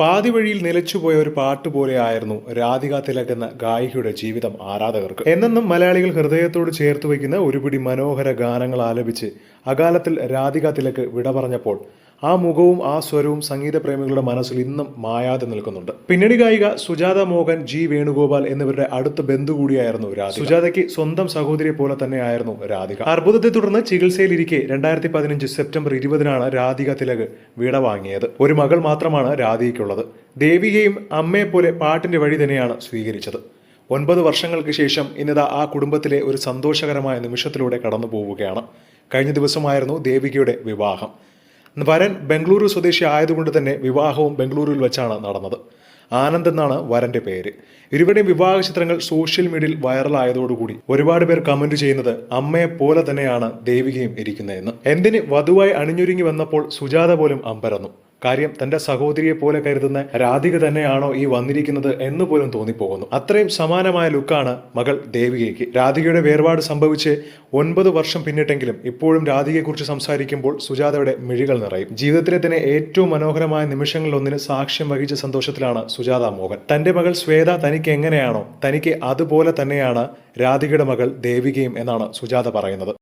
പാതി വഴിയിൽ നിലച്ചുപോയ ഒരു പാട്ട് പോലെയായിരുന്നു രാധിക തിലക് എന്ന ഗായികയുടെ ജീവിതം ആരാധകർക്ക്. എന്നെന്നും മലയാളികൾ ഹൃദയത്തോട് ചേർത്ത് വയ്ക്കുന്ന ഒരുപിടി മനോഹര ഗാനങ്ങൾ ആലപിച്ച് അകാലത്തിൽ രാധിക തിലക് വിട പറഞ്ഞപ്പോൾ ആ മുഖവും ആ സ്വരവും സംഗീത പ്രേമികളുടെ മനസ്സിൽ ഇന്നും മായാതെ നിൽക്കുന്നുണ്ട്. പിന്നണി ഗായിക സുജാത മോഹൻ ജി വേണുഗോപാൽ എന്നിവരുടെ അടുത്ത ബന്ധു കൂടിയായിരുന്നു രാധിക. സുജാതയ്ക്ക് സ്വന്തം സഹോദരിയെ പോലെ തന്നെയായിരുന്നു രാധിക. അർബുദത്തെ തുടർന്ന് ചികിത്സയിലിരിക്കെ രണ്ടായിരത്തി പതിനഞ്ച് സെപ്റ്റംബർ ഇരുപതിനാണ് രാധിക തിലക് വിട വാങ്ങിയത്. ഒരു മകൾ മാത്രമാണ് രാധികയ്ക്കുള്ളത്. ദേവികയും അമ്മയെ പോലെ പാട്ടിന്റെ വഴി തന്നെയാണ് സ്വീകരിച്ചത്. ഒൻപത് വർഷങ്ങൾക്ക് ശേഷം ഇന്നിതാ ആ കുടുംബത്തിലെ ഒരു സന്തോഷകരമായ നിമിഷത്തിലൂടെ കടന്നു പോവുകയാണ് കഴിഞ്ഞ ദിവസമായിരുന്നു ദേവികയുടെ വിവാഹം. വരൻ ബംഗളൂരു സ്വദേശി ആയതുകൊണ്ട് തന്നെ വിവാഹവും ബംഗളൂരുവിൽ വെച്ചാണ് നടന്നത്. ആനന്ദ് എന്നാണ് വരന്റെ പേര്. ഇരുവരുടെയും വിവാഹ ചിത്രങ്ങൾ സോഷ്യൽ മീഡിയയിൽ വൈറലായതോടുകൂടി ഒരുപാട് പേർ കമന്റ് ചെയ്യുന്നത് അമ്മയെ പോലെ തന്നെയാണ് ദേവികയും ഇരിക്കുന്നതെന്ന്. എന്തിന് വധുവായി അണിഞ്ഞൊരുങ്ങി വന്നപ്പോൾ സുജാത പോലും അമ്പരന്നു. കാര്യം തന്റെ സഹോദരിയെ പോലെ കരുതുന്ന രാധിക തന്നെയാണോ ഈ വന്നിരിക്കുന്നത് എന്ന് പോലും തോന്നിപ്പോകുന്നു. അത്രയും സമാനമായ ലുക്കാണ് മകൾ ദേവികയ്ക്ക്. രാധികയുടെ വേർപാട് സംഭവിച്ച് ഒൻപത് വർഷം പിന്നിട്ടെങ്കിലും ഇപ്പോഴും രാധികയെക്കുറിച്ച് സംസാരിക്കുമ്പോൾ സുജാതയുടെ മിഴികൾ നിറയും. ജീവിതത്തിലെ തന്നെ ഏറ്റവും മനോഹരമായ നിമിഷങ്ങളിലൊന്നിന് സാക്ഷ്യം വഹിച്ച സന്തോഷത്തിലാണ് സുജാത മോഹൻ. തന്റെ മകൾ ശ്വേത തനിക്ക് എങ്ങനെയാണോ തനിക്ക് അതുപോലെ തന്നെയാണ് രാധികയുടെ മകൾ ദേവികയും എന്നാണ് സുജാത പറയുന്നത്.